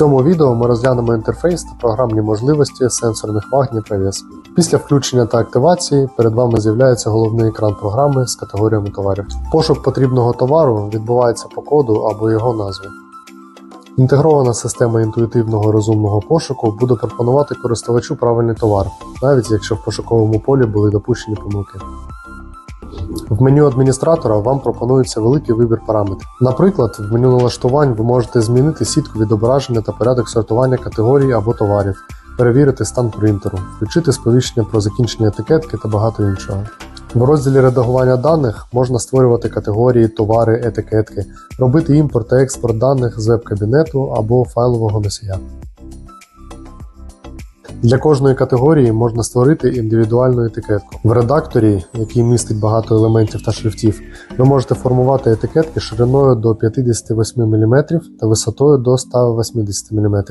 цьому відео ми розглянемо інтерфейс та програмні можливості сенсорних ваг Дніпровес. Після включення та активації перед вами з'являється головний екран програми з категоріями товарів. Пошук потрібного товару відбувається по коду або його назві. Інтегрована система інтуїтивного розумного пошуку буде пропонувати користувачу правильний товар, навіть якщо в пошуковому полі були допущені помилки. В меню адміністратора вам пропонується великий вибір параметрів. Наприклад, в меню налаштувань ви можете змінити сітку відображення та порядок сортування категорій або товарів, перевірити стан принтеру, включити сповіщення про закінчення етикетки та багато іншого. В розділі редагування даних можна створювати категорії, товари, етикетки, робити імпорт та експорт даних з веб-кабінету або файлового носія. Для кожної категорії можна створити індивідуальну етикетку. В редакторі, який містить багато елементів та шрифтів, ви можете формувати етикетки шириною до 58 мм та висотою до 180 мм.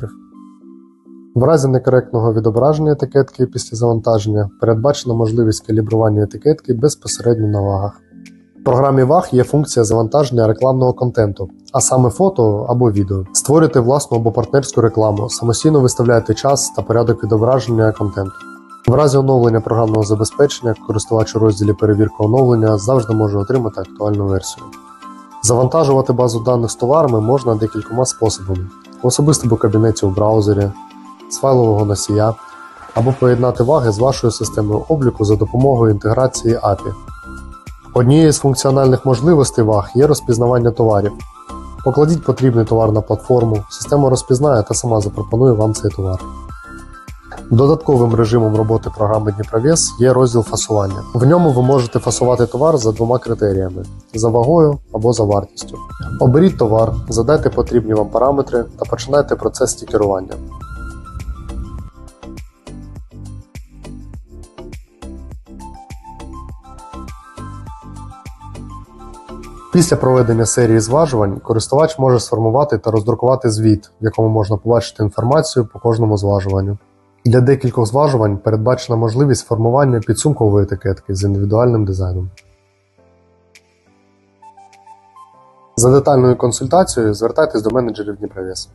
В разі некоректного відображення етикетки після завантаження передбачена можливість калібрування етикетки безпосередньо на вагах. В програмі ваг є функція завантаження рекламного контенту, а саме фото або відео. Створюйте власну або партнерську рекламу, самостійно виставляйте час та порядок відображення контенту. В разі оновлення програмного забезпечення користувач у розділі перевірка оновлення завжди може отримати актуальну версію. Завантажувати базу даних з товарами можна декількома способами: в особистому кабінеті у браузері, з файлового носія, або поєднати ваги з вашою системою обліку за допомогою інтеграції API. Однією з функціональних можливостей ваг є розпізнавання товарів. Покладіть потрібний товар на платформу, система розпізнає та сама запропонує вам цей товар. Додатковим режимом роботи програми Дніпровес є розділ фасування. В ньому ви можете фасувати товар за двома критеріями: за вагою або за вартістю. Оберіть товар, задайте потрібні вам параметри та починайте процес стікерування. Після проведення серії зважувань користувач може сформувати та роздрукувати звіт, в якому можна побачити інформацію по кожному зважуванню. Для декількох зважувань передбачена можливість формування підсумкової етикетки з індивідуальним дизайном. За детальною консультацією звертайтесь до менеджерів Дніпровес.